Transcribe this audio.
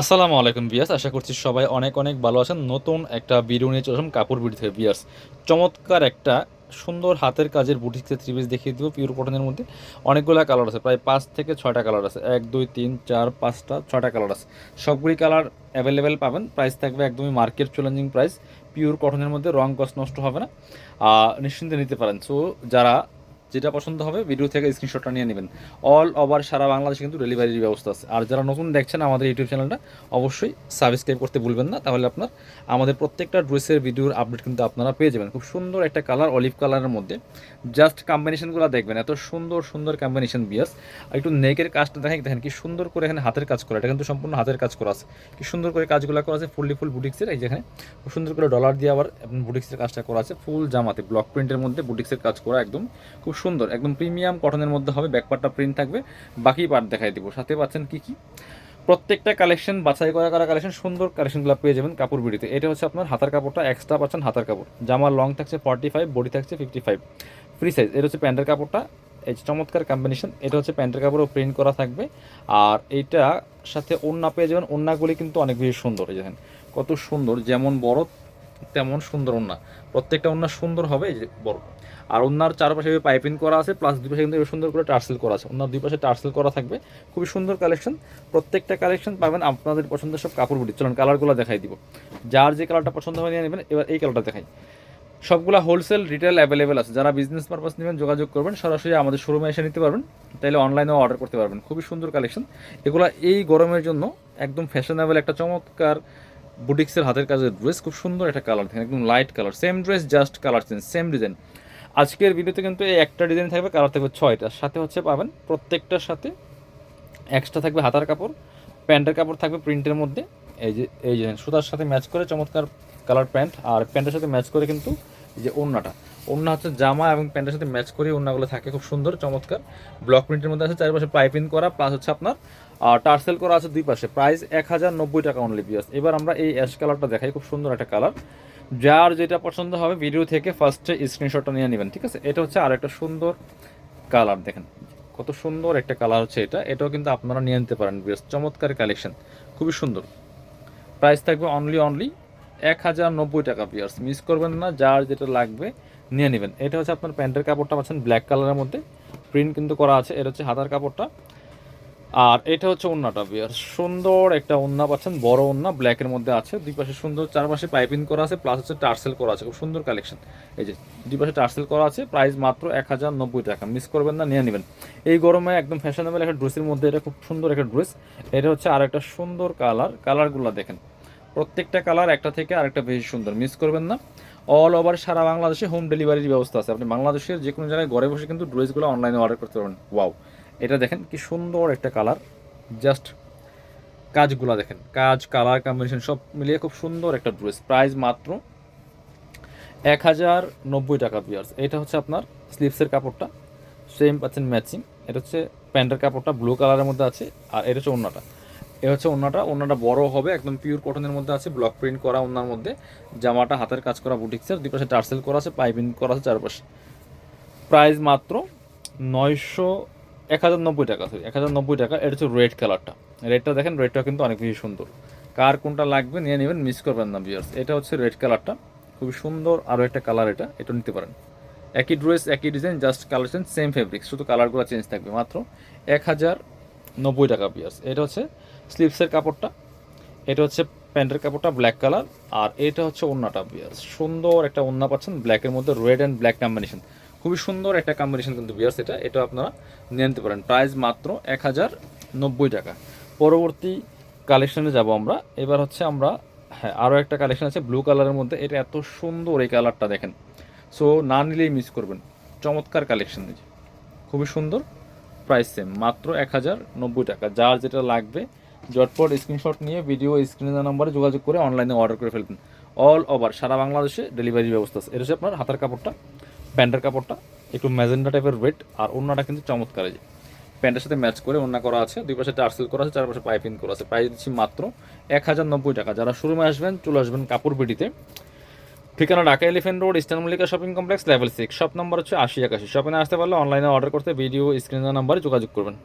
আসসালামু আলাইকুম বিয়াস আশা করছি সবাই অনেক অনেক ভালো আছেন। নতুন একটা ভিডিও নিয়ে চলে কাপড় বিড়ি থেকে। বিয়াস চমৎকার একটা সুন্দর হাতের কাজের বুটিক্সে থ্রি পিস দেখিয়ে দেবো পিওর কটনের মধ্যে। অনেকগুলো কালার আছে, প্রায় পাঁচ থেকে ছয়টা কালার আছে। এক, দুই, তিন, চার, পাঁচটা, ছয়টা কালার আছে। সবগুলি কালার অ্যাভেলেবেল পাবেন। প্রাইস থাকবে একদমই মার্কেট চ্যালেঞ্জিং প্রাইস পিওর কটনের মধ্যে রং কষ্ট নষ্ট হবে না। নিশ্চিন্তে নিতে পারেন। সো যারা যেটা পছন্দ হবে ভিডিও থেকে স্ক্রিনশটটা নিয়ে নেবেন। অল ওভার সারা বাংলাদেশে কিন্তু ডেলিভারির ব্যবস্থা আছে। আর যারা নতুন দেখছেন আমাদের ইউটিউব চ্যানেলটা অবশ্যই সাবস্ক্রাইব করতে ভুলবেন না। তাহলে আপনার, আমাদের প্রত্যেকটা ড্রেসের ভিডিওর আপডেট কিন্তু আপনারা পেয়ে যাবেন। খুব সুন্দর একটা কালার অলিভ কালারের মধ্যে। জাস্ট কম্বিনেশনগুলো দেখবেন। এত সুন্দর সুন্দর কম্বিনেশন বিয়াস। আর একটু নেকের কাজটা দেখেন দেখেন কি সুন্দর করে এখানে হাতের কাজ করা। এটা কিন্তু সম্পূর্ণ হাতের কাজ করা আছে। কি সুন্দর করে কাজগুলো করা আছে ফুললি ফুল বুটিক্সের এই যেখানে খুব সুন্দর করে ডলার দিয়ে আবার বুটিক্সের কাজটা করা আছে ফুল জামাতে। ব্লক প্রিন্টের মধ্যে বুটিক্সের কাজ করা একদম। খুব সুন্দর, একদম প্রিমিয়াম কটনের মধ্যে হবে ব্যাকপার্টটা প্রিন্ট থাকবে, বাকি পার্ট দেখাই দিব। সাথে পাচ্ছেন কি কি? প্রত্যেকটা কালেকশন বাছাই করা করা কালেকশন সুন্দর কালেকশনগুলো পেয়ে যাবেন কাপড় বিড়িতে। এটা হচ্ছে আপনার হাতার কাপড়টা এক্সট্রা পাচ্ছেন হাতার কাপড়। জামার লং থাকছে ফর্টি ফাইভ বডি থাকছে ফিফটি ফাইভ ফ্রি সাইজ এটা হচ্ছে প্যান্টের কাপড়টা, এই চমৎকার কম্বিনেশন এটা হচ্ছে প্যান্টের কাপড়ও প্রিন্ট করা থাকবে। আর এইটা সাথে ওন্না পেয়ে যাবেন ওন্নাগুলি কিন্তু অনেক বেশি সুন্দর, এই দেখেন, কত সুন্দর, যেমন বড় তেমন সুন্দর ওন্না প্রত্যেকটা ওন্না সুন্দর হবে যে বড়। আর ওনার চারপাশে পাইপিং করা আছে প্লাস দুই পাশে কিন্তু সুন্দর করে টার্সেল করা আছে। ওনার দুই পাশে টার্সেল করা থাকবে। খুবই সুন্দর কালেকশন প্রত্যেকটা কালেকশন পাবেন আপনাদের পছন্দের সব কাপড় বুটি। চলুন কালারগুলো দেখাই দিব। যার যে কালারটা পছন্দ হয় নিয়ে নেবেন, এবার এই কালারটা দেখাই। সবগুলা হোলসেল রিটেল অ্যাভেলেবেল আছে। যারা বিজনেস পারপাস নেবেন, যোগাযোগ করবেন। সরাসরি আমাদের শোরুমে এসে নিতে পারবেন। তাইলে অনলাইনেও অর্ডার করতে পারবেন। খুবই সুন্দর কালেকশন এগুলো এই গরমের জন্য একদম ফ্যাশনেবল একটা চমৎকার বুটিক্সের হাতের কাজের ড্রেস খুব সুন্দর একটা কালার দেখেন, একদম light colour same dress just colour change same design আজকের ভিডিওতে কিন্তু এই একটা ডিজাইন থাকবে, কালার থাকবে ছয়টা। সাথে হচ্ছে পাবেন প্রত্যেকটার সাথে এক্সট্রা থাকবে হাতার কাপড়, প্যান্টের কাপড় থাকবে প্রিন্টের মধ্যে। এই যে এই যে সুতার সাথে ম্যাচ করে চমৎকার কালার প্যান্ট আর প্যান্টের সাথে ম্যাচ করে কিন্তু এই যে ওড়নাটা। ওড়না হচ্ছে জামা এবং প্যান্টের সাথে ম্যাচ করে ওড়নাগুলো থাকে, খুব সুন্দর, চমৎকার। ব্লক প্রিন্টের মধ্যে আছে, চারপাশে পাইপিং করা প্লাস হচ্ছে আপনার টার্সেল করা আছে দুই পাশে। প্রাইস এক হাজার নব্বই টাকা অনলি পিয়াস এবার আমরা এই অ্যাশ কালারটা দেখাই, খুব সুন্দর একটা কালার যার যেটা পছন্দ হবে ভিডিও থেকে ফার্স্টে স্ক্রিনশটটা নিয়ে নেবেন, ঠিক আছে? এটা হচ্ছে আর একটা সুন্দর কালার দেখেন। কত সুন্দর একটা কালার হচ্ছে এটা। এটাও কিন্তু আপনারা নিয়ে নিতে পারেন বেশ চমৎকার কালেকশন খুবই সুন্দর। প্রাইস থাকবে অনলি অনলি এক হাজার নব্বই টাকা পিয়ার্স মিস করবেন না, যার যেটা লাগবে নিয়ে নেবেন। এটা হচ্ছে আপনার প্যান্টের কাপড়টা পাচ্ছেন ব্ল্যাক কালারের মধ্যে। প্রিন্ট কিন্তু করা আছে, এটা হচ্ছে হাতার কাপড়টা। আর এটা হচ্ছে ওন্নাটা, বিয়ার। সুন্দর একটা ওন্না পাচ্ছেন, বড় ওন্না ব্ল্যাকের মধ্যে আছে। দুই পাশে সুন্দর, চারপাশে পাইপিং করা আছে প্লাস হচ্ছে টার্সেল করা আছে। খুব সুন্দর কালেকশন এই যে, দুই পাশে টার্সেল করা আছে প্রাইস মাত্র এক হাজার নব্বই টাকা। মিস করবেন না, নিয়ে নেবেন। এই গরমে একদম ফ্যাশনেবল একটা ড্রেসের মধ্যে এটা খুব সুন্দর একটা ড্রেস এটা হচ্ছে আর একটা সুন্দর কালার কালারগুলো দেখেন। প্রত্যেকটা কালার একটা থেকে আরেকটা বেশি সুন্দর। মিস করবেন না। অল ওভার সারা বাংলাদেশে হোম ডেলিভারির ব্যবস্থা আছে। আপনি বাংলাদেশের যে কোনো জায়গায় ঘরে বসে কিন্তু ড্রেসগুলো অনলাইনে অর্ডার করতে পারবেন। ওয়াও এটা দেখেন কি সুন্দর একটা কালার জাস্ট কাজগুলো দেখেন, কাজ কালার কম্বিনেশন সব মিলিয়ে খুব সুন্দর একটা ড্রেস প্রাইস মাত্র এক হাজার নব্বই টাকা পিয়ার্স এটা হচ্ছে আপনার স্লিভসের কাপড়টা। সেম পাচ্ছেন ম্যাচিং এটা হচ্ছে প্যান্টের কাপড়টা ব্লু কালারের মধ্যে আছে, আর এটা হচ্ছে ওন্নাটা এ হচ্ছে ওন্নাটা ওন্নাটা বড় হবে, একদম পিওর কটনের মধ্যে আছে ব্লক প্রিন্ট করা ওন্নার মধ্যে। জামাটা, হাতের কাজ করা বুটিক্সের দুই পাশে টার্সেল করা আছে, পাইপিং করা আছে চারপাশে। প্রাইস মাত্র নয়শো এক হাজার নব্বই টাকা সরি এক হাজার নব্বই টাকা। এটা হচ্ছে রেড কালারটা রেডটা দেখেন রেডটা কিন্তু অনেক বেশি সুন্দর। কার কোনটা লাগবে নিয়ে নেবেন মিস করবেন না বিয়ার্স এটা হচ্ছে রেড কালারটা খুবই সুন্দর আরও একটা কালার এটা এটা নিতে পারেন। একই ড্রেস একই design just colour change same fabric শুধু কালারগুলো চেঞ্জ থাকবে মাত্র এক হাজার নব্বই টাকা বিয়ার্স এটা হচ্ছে স্লিভসের কাপড়টা। এটা হচ্ছে প্যান্টের কাপড়টা ব্ল্যাক কালার আর এটা হচ্ছে ওন্নাটা বিয়ার্স সুন্দর একটা ওন্না পাচ্ছেন ব্ল্যাকের মধ্যে রেড অ্যান্ড ব্ল্যাক কম্বিনেশন খুবই সুন্দর একটা কম্বিনেশন কিন্তু বিয়ার্স এটা এটা আপনারা নিয়ে নিতে পারেন। প্রাইস মাত্র এক হাজার নব্বই টাকা। পরবর্তী কালেকশনে যাব আমরা। এবার হচ্ছে আমরা হ্যাঁ আরও একটা কালেকশন আছে ব্লু কালারের মধ্যে। এটা এত সুন্দর এই কালারটা দেখেন। সো না নিলেই মিস করবেন। চমৎকার কালেকশন খুবই সুন্দর। প্রাইস সেম মাত্র এক হাজার নব্বই টাকা। যার যেটা লাগবে জটপট স্ক্রিনশট নিয়ে ভিডিও স্ক্রিনের নাম্বারে যোগাযোগ করে অনলাইনে অর্ডার করে ফেলবেন। অল ওভার সারা বাংলাদেশে ডেলিভারি ব্যবস্থা আছে। এটা হচ্ছে আপনার হাতার কাপড়টা। প্যান্টের কাপড়টা, একটু ম্যাজেন্ডা টাইপের ওয়েট আর অন্যটা কিন্তু চমৎকার যে। প্যান্টের সাথে ম্যাচ করে অন্য করা আছে, দুই পাশে টার্সেল করা আছে, চারপাশে পাইপিং করা আছে। প্রাইস দিচ্ছি মাত্র এক হাজার নব্বই টাকা। যারা শোরুমে আসবেন, চলে আসবেন কাপড় বিটিতে। ঠিকানা Dhaka elephant road, eastern Mallika shopping complex level six shop number হচ্ছে আশি একাশি। শপিংয়ে আসতে পারলে অনলাইনে অর্ডার করতে ভিডিও স্ক্রিনের নাম্বারে যোগাযোগ করবেন।